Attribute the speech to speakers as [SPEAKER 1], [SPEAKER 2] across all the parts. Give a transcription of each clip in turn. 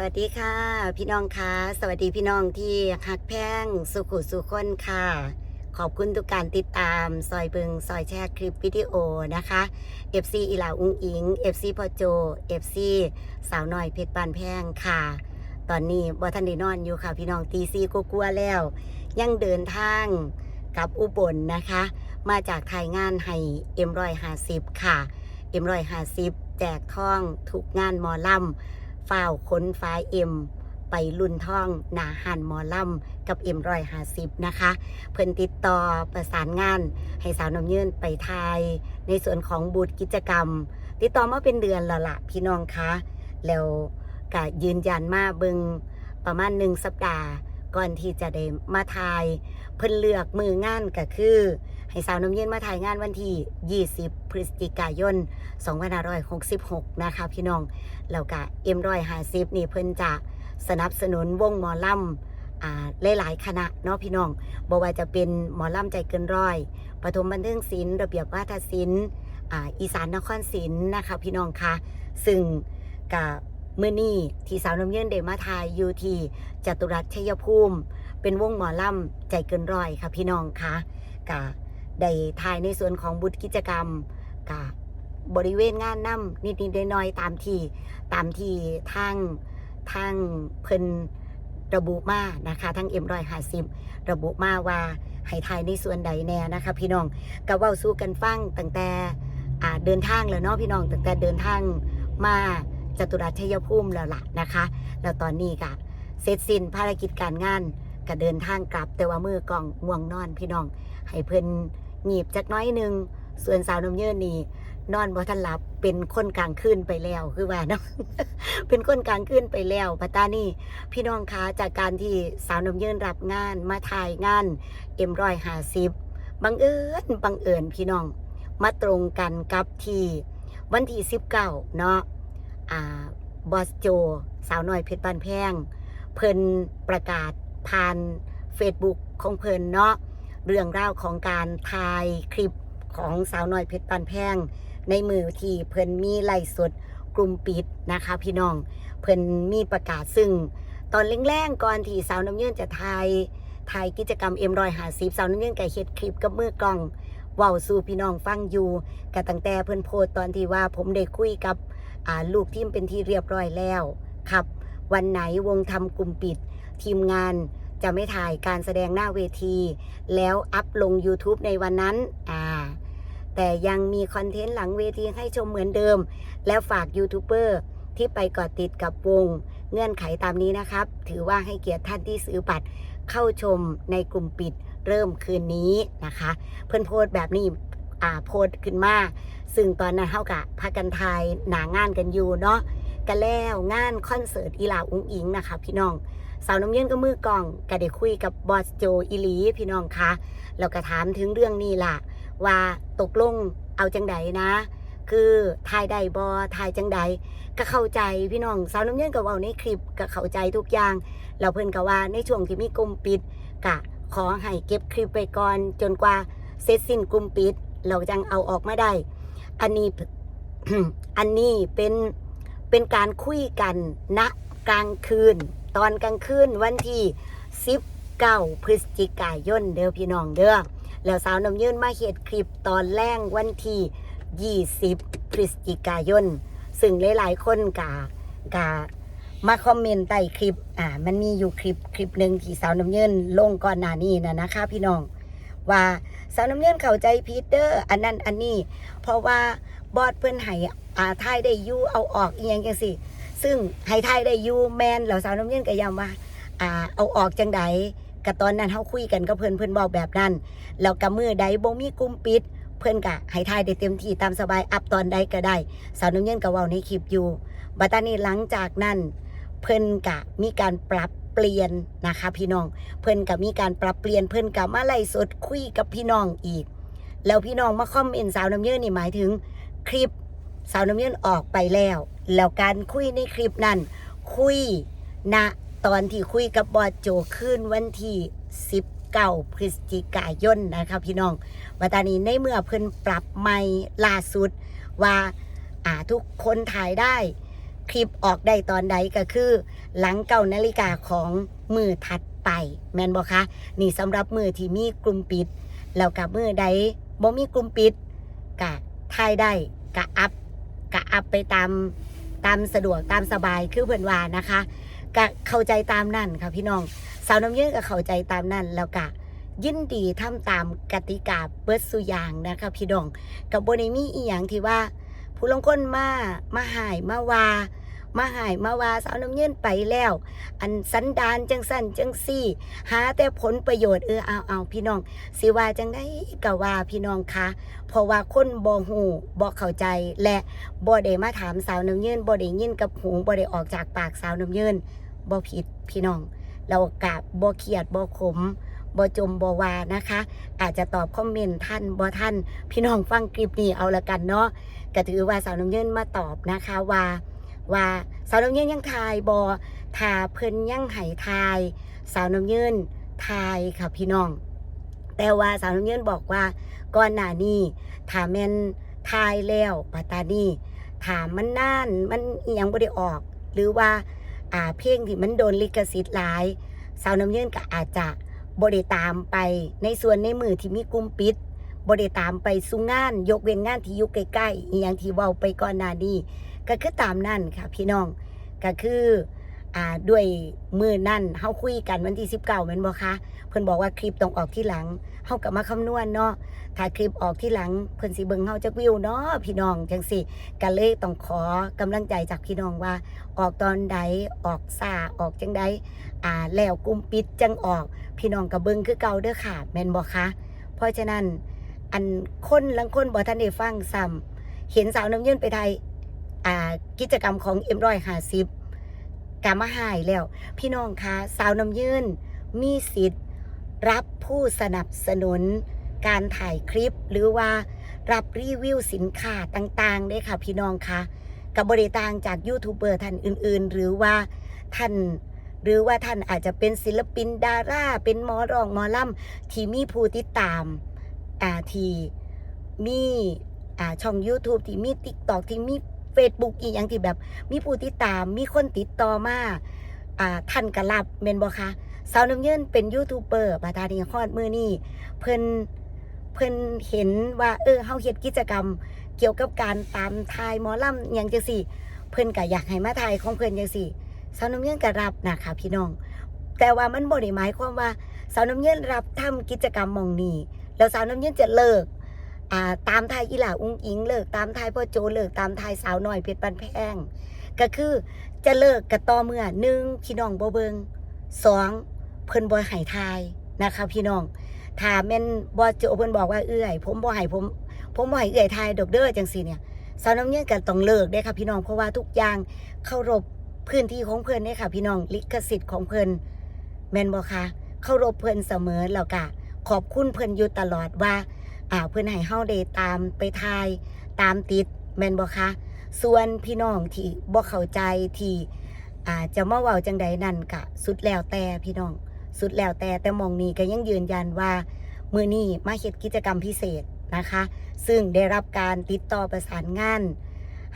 [SPEAKER 1] สวัสดีค่ะ พี่น้องคะสวัสดีพี่น้องที่หักแพงสุขุสุขคนค่ะ ขอบคุณทุกการติดตามซอยบิงซอยแชร์คลิปวิดีโอนะคะ FC อีหลาอุ้งอิง FC พอโจ FC สาวน้อยเพชรปานแพงค่ะ ตอนนี้บ่ทันได้นอนอยู่ค่ะ พี่น้องตีซีกลัวๆแล้ว ยังเดินทางกับอุบลนะคะ มาจากไทยงานให้เอ็มรอยหาสิบค่ะเอ็มรอยหาสิบแจกท่องทุกงานมอลำ ฝ้าวค้นฟ้าเอ็มไปรุ่นท่องนาหันหมอลำกับเอ็มรอยหาสิบนะคะ เพิ่อนติดต่อประสานงาน ให้สาวน้ำยืนไปทายในส่วนของบูธกิจกรรม ติดต่อมาเป็นเดือนแล้วละพี่น้องคะแล้วก็ยืนยันมาเบิงประมาณหนึ่งสัปดาห์ ก่อนที่จะได้มาทาย เพิ่นเลือกมืองานก็คือ ให้สาวน้ำเย็นมาถ่ายงานวันที่ 20 พฤศจิกายน 2566 นะคะพี่น้อง แล้วก็เอ็มร้อยหาซินี่เพิ่นจะสนับสนุนวงหมอลำอ่าหลายๆ คณะเนาะพี่น้องบอกว่าจะเป็นหมอลำใจเกินร้อย ปฐมบันเทิงศิลป์ระเบียบวาทศิลป์อ่าอีสานนครศิลป์นะคะพี่น้องคะซึ่งกับเมื่อนี้ที่สาวน้ำเย็นเดมาทายอยู่ที่จตุรัสชัยภูมิ เป็นวงหมอลำใจเกินร้อยค่ะพี่น้องคะกะ ได้ทายในส่วนของบุตรกิจกรรมกะบบริเวณงานน้ำนิดๆน้อยๆตามที่ตามที่ทางทางเพิ่นระบุมานะคะทั้งเอ็มรอยหาซิมระบุมาว่าให้ทายในส่วนใดแน่นะคะ พี่น้องก็เว้าสู้กันฟังตั้งแต่เดินทางแล้วเนาะพี่น้องตั้งแต่เดินทางมาจตุรัสชัยภูมิแล้วล่ะนะคะ แล้วตอนนี้ก็เสร็จสิ้นภารกิจการงานก็เดินทางกลับแต่ว่ามือกล่องง่วงนอนพี่น้องให้เพิ่น หงีบจักน้อยหนึงส่วนสาวน้ำเยื่อนี่ นอนบ่ทันหลับเป็นคนกลางคืนไปแล้วคือว่าเนาะเป็นคนกลางคืนไปแล้วปัตตานี่ พี่น้องคะจากการที่สาวน้ำเยื่อรับงานมาถ่ายงานเอ็มร้อยหาสิบบังเอิญบังเอิญพี่น้อง มาตรงกันกับที่วันที่สิบเก้าเนาะอ่าบอสโจ สาวน้อยเพชรบ้านแพง เพิ่นประกาศผ่าน Facebook ของเพิ่นเนาะ เรื่องราวของการถ่ายคลิปของสาวน้อยเพชรปานแพง ในมือที่เพิ่นมีไล่สดกลุ่มปิดนะคะพี่น้องเพิ่นมีประกาศซึ่ง ตอนแรงๆก่อนที่สาวน้ำเยื่นจะถ่ายถ่ายกิจกรรมเอ็มรอยหาซีสาวน้ำเยื่นก็เฮ็ดคลิปกับมือกล้องเว้าสู่พี่น้องฟังอยู่ก็ตั้งแต่เพิ่นโพสตตอนที่ว่าผมได้คุยกับลูกทีมเป็นที่เรียบร้อยแล้วครับ วันไหนวงทำกลุ่มปิด ทีมงาน จะไม่ถ่ายการแสดงหน้าเวที แล้วอัพลง YouTube ในวันนั้นอ่าแต่ยังมีคอนเทนต์หลังเวทีให้ชมเหมือนเดิม แล้วฝากยูทูบเบอร์ที่ไปกอดติดกับวง เงื่อนไขตามนี้นะครับ ถือว่าให้เกียรติท่านที่ซื้อบัตรเข้าชมในกลุ่มปิดเริ่มคืนนี้นะคะ เพื่อนโพสแบบนี้อ่าโพสขึ้นมา ซึ่งตอนนั้นเท่ากับพากันทายหนางานกันอยู่เนาะ กันแล้วงานคอนเสิร์ตอีหลาอุ้งอิงนะคะ พี่น้องสาวน้ำเย็นก็มือกล่องก็ได้คุยกับบอสโจอิลีพี่น้องคะแล้วก็ถามถึงเรื่องนี้ล่ะ ว่าตกลงเอาจังใดนะ คือทายใดบอทายจังใดก็เข้าใจพี่น้องสาวน้ำเย็นก็เว่าในคลิปก็เข้าใจทุกอย่างแล้วเพิ่นก็ว่าในช่วงที่มีกลุ่มปิดกะขอให้เก็บคลิปไปก่อน จนกว่าเสร็จสิ้นกลุ่มปิด เราจังเอาออกมาได้ อันนี้อันนี้เป็น เป็นการคุยกันณกลางคืน ตอนกลางคืนวันที่19พฤศจิกายนเด้อพี่น้องเด้อแล้วสาวน้ำยืนมาเฮ็ดคลิปตอนแรกวันที่20พฤศจิกายนซึ่งหลายๆคนกากามาคอมเมนต์ใต้คลิป อ่า มันมีอยู่คลิปคลิปหนึ่งที่สาวน้ำยืนลงก่อนหน้านี้นะนะคะ พี่น้อง ว่าสาวน้ำเงินเข้าใจพีเตอร์ อันนั้นอันนี้ เพราะว่า บอดเพิ่นให้อาทายได้อยู่เอาออกอีหยังจังสิซึ่งให้ทายได้อยู่แมนแล้วสาวน้ำเงินก็ย้ำว่าอ่าเอาออกจังใดก็ตอนนั้นเฮาคุยกันก็เพิ่นเพิ่นบอกแบบนั้นแล้วก็มือใดบ่มีกลุ่มปิด เพิ่นก็ให้ทายได้เต็มที่ตามสบายอัพตอนใดก็ได้ สาวน้ำเงินก็เว้าในคลิปอยู่บัดตานี้หลังจากนั้นเพิ่นกะมีการปรับเปลี่ยนนะคะพี่น้อง เพิ่นกับมีการปรับเปลี่ยนเพิ่นกับมาไล่สดคุยกับพี่น้องอีก แล้วพี่น้องมาคอมเมนต์สาวน้ำเยื่อนี่หมายถึง คลิปสาวน้ำเยื่ออกไปแล้ว แล้วการคุยในคลิปนั้น คุยณตอนที่คุยกับบอสโจขึ้นวันที่19พฤศจิกายนนะคะพี่น้องว่าตอนนี้ในเมื่อเพิ่นปรับใหม่ล่าสุด ว่าอ่าทุกคนถ่ายได้ คลิปออกได้ตอนใดก็คือ หลังเก้านาฬิกาของมือถัดไป แมนบอคะนี่สำหรับมือที่มีกลุ่มปิด แล้วกับมือใดบ่มีกลุ่มปิดกะ ทายได้กะอัพกะอัพไปตามตามสะดวกตามสบายคือเพื่อนว่านะคะกะเข้าใจตามนั่นค่ะพี่น้องสาวน้ำเยื่อก็เข้าใจตามนั่นแล้วกะยินดีทำตามกติกาเบิดสุยางนะคะพี่น้องกับโบนมีอีหยังที่ว่า ผู้ลงก้นมามาหายมาว่า มาหายมาว่าสาวน้ำเยื่นไปแล้ว อันสันดานจังสั้นจังซี่ หาแต่ผลประโยชน์เออเอาเอาพี่น้อง สิว่าจังได้ก็ว่าพี่น้องคะเพราะว่าคนบ่หูบ่เข้าใจและบ่ได้มาถามสาวน้ำเยินบ่ได้ยินกับหูบ่ได้ออกจากปากสาวน้ำเยินบ่ผิดพี่น้อง เรากะบ่เครียดบ่ขมบ่จมบ่วานะคะ อาจจะตอบคอมเมนต์ท่านบ่ท่าน พี่น้องฟังคลิปนี้เอาละกันเนาะก็ถือว่าสาวน้ำเยินมาตอบนะคะว่า ว่าสาวน้ำเยินยังทายบ่ถ้าเพิ่นยังให้ทาย สาวน้ำเยินทายค่ะพี่น้อง แต่ว่าสาวน้ำเยินบอกว่าก่อนหน้านี้ถ้าแม่นทายแล้วปัตตานีถามมันน่านมันอิหยังบ่ได้ออก หรือว่าอ่าเพลงที่มันโดนลิขสิทธิ์หลาย สาวน้ำเยินก็อาจจะบ่ได้ตามไปในส่วนในมือที่มีกลุ่มปิดบ่ได้ตามไปสู่งาน ยกเว้นงานที่อยู่ใกล้ๆอีหยังที่เว้าไปก่อนหน้านี้ ก็คือตามนั่นค่ะ พี่น้องก็คืออ่าด้วยมือนั่นเฮาคุยกันวันที่19แม่นบ่คะเพิ่นบอกว่าคลิปต้องออกที่หลังเฮาก็มาคำนวณเนาะถ้าคลิปออกที่หลังเพิ่นสิเบิ่งเฮาจักวิวเนาะพี่น้องจังซี่ก็เลยต้องขอกำลังใจจากพี่น้องว่า ออกตอนใดออกซ่าออกจังใดอ่าแล้วกลุ่มปิดจังออก พี่น้องก็เบิ่งคือเก่าเด้อค่ะแม่นบ่คะเพราะฉะนั้นอันคนลังคนบ่ทันได้ฟังซ้ำเห็นสาวน้ำยื่นไปไทย อ่ากิจกรรมของ M150 กามาหายแล้ว พี่น้องคะสาวน้ำยืนมีสิทธิ์ รับผู้สนับสนุน การถ่ายคลิปหรือว่ารับรีวิวสินค้าต่างๆได้ค่ะ พี่น้องคะกับบริต่างจากยูทูบเบอร์ท่านอื่น ๆ หรือว่าท่านหรือว่าท่านอาจจะเป็นศิลปินดาราเป็นหมอรองหมอล่ำที่มีผู้ติดตามอาทีมีอ่าช่อง YouTube ที่มี TikTok ที่มี Facebook อีกอย่างที่แบบ มีผู้ติดตามมีคนติดต่อมาอ่าท่านก็รับเมนบอคะสาวน้ำเยินเป็นยูทูบเบอร์บาตาดีฮอดมือนี่เพิ่นเพิ่นเห็นว่า เออเฮาเฮ็ดกิจกรรม เกี่ยวกับการตามทายหมอลำอย่างจังซี่ เพิ่นก็อยากให้มาทายของเพิ่นจังซี่สาวน้ำเยินก็รับนะคะพี่น้อง แต่ว่ามันบ่ได้หมายความว่าสาวน้ำเยินรับทำกิจกรรมมองนี้แล้วสาวน้ำเยินจะเลิก อ่าตามไทยอีหล่าอุ้งอิงเลิกตามไทยพ่อโจเลิกตามไทยสาวหน้อยเพชรปันแพง ก็คือจะเลิกกับต่อเมื่อหนึ่งพี่น้องบ่เบิงสองเพิ่นบ่ให้ทายนะคะพี่น้องถ้าแม่นบ่โจเพิ่นบอกว่าเอื้อย ผมบ่ให้ผม ผมบ่ให้เอื้อยทายดอกเด้อจังซี่เนี่ยสาวน้ำเงี้ยก็ต้องเลิกได้ค่ะพี่น้องเพราะว่าทุกอย่างเคารพพื้นที่ของเพิ่นเด้ค่ะพี่น้องลิขสิทธิ์ของเพิ่นแม่นบ่คะเคารพเพิ่นเสมอแล้วก็ขอบคุณเพิ่นอยู่ตลอดว่า อ่าเพิ่นให้เฮาได้ตามไปทายตามติดแม่นบ่คะส่วนพี่น้องที่บ่เข้าใจที่อ่าจะมาเว้าจังใดนั่นก็สุดแล้วแต่พี่น้อง สุดแล้วแต่แต่มองนี้ก็ยังยืนยันว่ามือนี้มาเฮ็ดกิจกรรมพิเศษนะคะ ซึ่งได้รับการติดต่อประสานงาน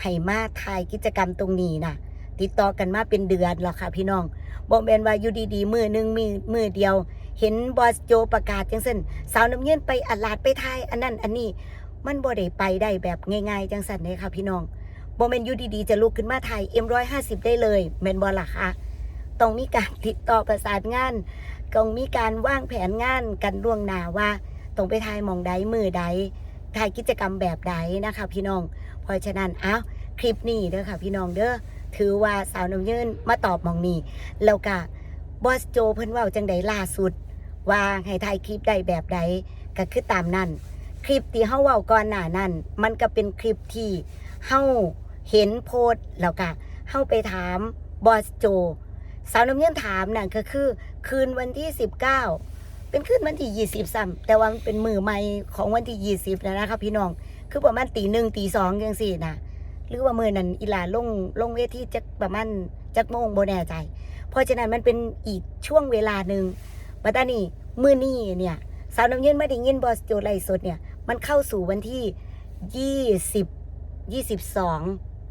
[SPEAKER 1] ให้มาถ่ายกิจกรรมตรงนี้น่ะ ติดต่อกันมาเป็นเดือนแล้วค่ะพี่น้องบ่แมนว่าอยู่ดีๆมือหนึ่งมีมือเดียว เห็นบอสโจประกาศจังซั่นสาวน้ำเงินไปอัดลาดไปไทยอันนั้นอันนี้มันบ่ได้ไปได้แบบง่ายๆจังสันเลยค่ะพี่น้องบ่แม่นอยู่ดีๆจะลุกขึ้นมาถ่าย M150 ได้เลยแมนบ่ล่ะคะต้องมีการติดต่อประสานงานต้องมีการวางแผนงานกันล่วงหน้าว่าต้องไปถ่ายมองใดมือใดถ่ายกิจกรรมแบบใดนะคะพี่น้อง เพราะฉะนั้นอ้าวคลิปนี้เด้อค่ะพี่น้องเด้อถือว่าสาวน้ำเยินมาตอบมองนี้แล้วก็ บอสโจเพิ่นเว้าจังใดล่าสุด ว่าให้ถ่ายคลิปได้แบบใดก็คือตามนั้น คลิปที่เฮาเว้าก่อนหน้านั้น มันก็เป็นคลิปที่เฮาเห็นโพสต์แล้วก็เฮาไปถามบอสโจ สาวน้ำเงินถามนั่นก็คือ คืนวันที่ 19 เป็นคืนวันที่ 20ซ้ำแต่ว่ามันเป็นมือใหม่ของวันที่ 20แล้วนะครับพี่น้อง คือประมาณตีหนึ่งตีสองจังสี่นะหรือว่ามือนั้นอีหลาลงลงเวทีจักประมาณจักโมงโบแน่ใจ เพราะฉะนั้นมันเป็นอีกช่วงเวลาหนึ่งบัดนี้มือนี้เนี่ยสาวน้ำเงินม่ได้ยินบอสโจไลสดเนี่ยมันเข้าสู่วันที่ยี่สิบยี่สิบสอง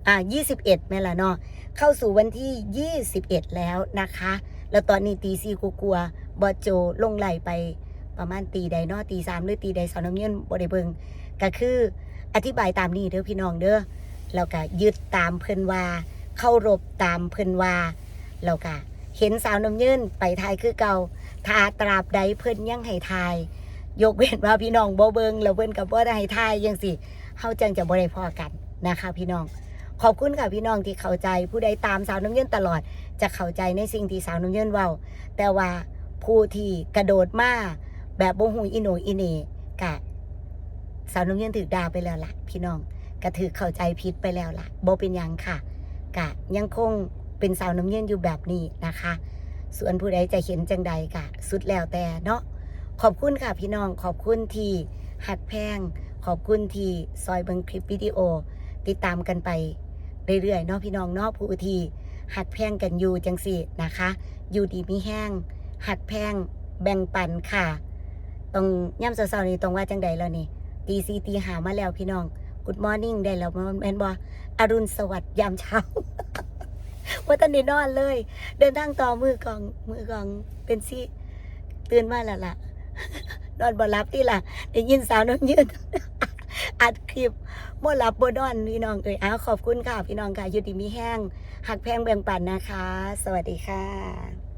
[SPEAKER 1] อ่า21แม่ละเนาะเข้าสู่วันที่21แล้วนะคะ แล้วตอนนี้ตีซีกูกลัวบอโจลงไหลไปประมาณตีใดเนาะตีสามหรือตีใดสาวน้ำเงินบ่ได้เบิงก็คืออธิบายตามนี้เด้อพี่น้องเด้อแล้วก็ยึดตามเพิ่นว่าเคารพตามเพิ่นว่าแล้วก็ เห็นสาวน้ำเงินไปทายคือเก่าถ้าตราบใดเพิ่นยังให้ทาย ยกเว้นว่าพี่น้องบ่เบิงแล้วเพิ่นก็บ่ได้ให้ทายจังซี่เฮาจังจะบ่ได้พอกันนะคะ พี่น้อง ขอบคุณค่ะพี่น้องที่เข้าใจผู้ใดตามสาวน้ำเงินตลอด จะเข้าใจในสิ่งที่สาวน้ำเงินเว้าแต่ว่าผู้ที่กระโดดมาแบบบ่หูอีโหนอีเหนกะสาวน้ำเงินถือดาวไปแล้วล่ะ พี่น้องก็ถือเข้าใจผิดไปแล้วล่ะบ่เป็นยังค่ะ กะยังคง เป็นสาวน้ำเงินอยู่แบบนี้นะคะ ส่วนผู้ใดจะเห็นจังใดกะสุดแล้วแต่เนาะขอบคุณค่ะพี่น้องขอบคุณที่หักแพง ขอบคุณที่ซอยเบิงคลิปวิดีโอ ติดตามกันไปเรื่อยๆเนาะพี่น้องเนาะผู้ที่หักแพงกันอยู่จังสินะคะ อยู่ดีมีแห้ง หักแพงแบ่งปันค่ะตรงย่ำเสาๆนี่ตรงว่าจังใดแล้วนี่ตีซีตีหามาแล้วพี่น้อง กุดมอร์นิ่งได้แล้วแมนบออรุณสวัสดิ์ยามเช้า ว่าตอนนี้นอนเลย เดินทางต่อมือกองมือกองเป็นซี่ตื่นมาแล้วล่ะนอนบ่รับที่ล่ะได้ยินสาวน้องยืนอัดคลิปบ่หลับบ่นอนพี่น้องเอ้ยอ้าวขอบคุณค่ะพี่น้องค่ะอยู่ดีมีแห้งหักแพงแบ่งปันนะคะ สวัสดีค่ะ